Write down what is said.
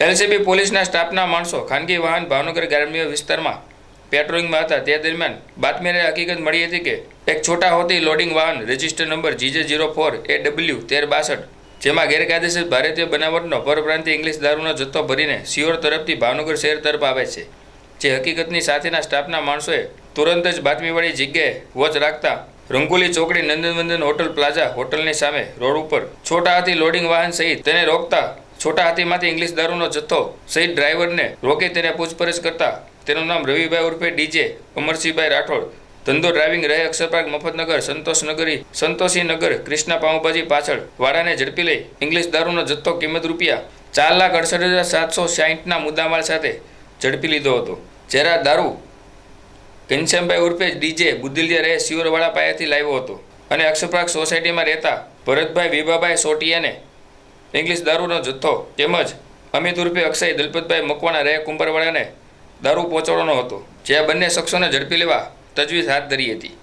LCB પોલીસના સ્ટાફના માણસો ખાનગી વાહન ભાવનગર ગ્રામ્ય વિસ્તારમાં પેટ્રોલિંગમાં હતા. તે દરમિયાન બાતમીને હકીકત મળી હતી કે એક છોટા હોતી લોડિંગ વાહન register number GJ zero four A W તેર બાસઠ જેમાં ગેરકાયદેસર ભારતીય બનાવટનો પરપ્રાંતિ ઇંગ્લિશ દારૂનો જથ્થો ભરીને સિયોર તરફથી ભાવનગર શહેર તરફ આવે છે. જે હકીકતની સાથેના સ્ટાફના માણસોએ તુરંત જ બાતમીવાળી જગ્યાએ વોચ રાખતા રંગોલી ચોકડી નંદનવંદન હોટલ પ્લાઝા હોટલની સામે રોડ ઉપર છોટા હાથી લોડિંગ વાહન સહિત તેને રોકતા છોટા હાથીમાંથી ઇંગ્લિશ દારૂનો જથ્થો સહિત ડ્રાઈવરને રોકી તેને પૂછપરછ કરતા તેનું નામ રવિભાઈ ઉર્ફે ડીજે અમરસિંહભાઈ રાઠોડ. ધંધો ડ્રાઇવિંગ રહે અક્ષરપાર્ક મફતનગર, સંતોષનગરી, સંતોષીનગર, કૃષ્ણા પાઉંભાજી પાછળ. વાડાને ઝડપી લઈ ઇંગ્લિશ દારૂનો જથ્થો કિંમત રૂપિયા ચાર લાખ અડસઠ હજાર સાતસો સાહીઠના મુદ્દામાલ સાથે ઝડપી લીધો હતો. જ્યારે દારૂ ઘનશ્યામભાઈ ઉર્ફે ડીજે બુદ્ધિલિયા રહે સિયોરવાળા પાયાથી લાવ્યો હતો. અને અક્ષરપાર્ક સોસાયટીમાં રહેતા ભરતભાઈ વિભાભાઈ સોટિયાને ઇંગ્લિશ દારૂનો જથ્થો તેમજ અમિત ઉર્ફે અક્ષય દલપતભાઈ મકવાણા રહે કુંભરવાડાને દારૂ પહોંચાડવાનો હતો. જે આ બંને શખ્સોને ઝડપી લેવા તજવીજ હાથ ધરી હતી.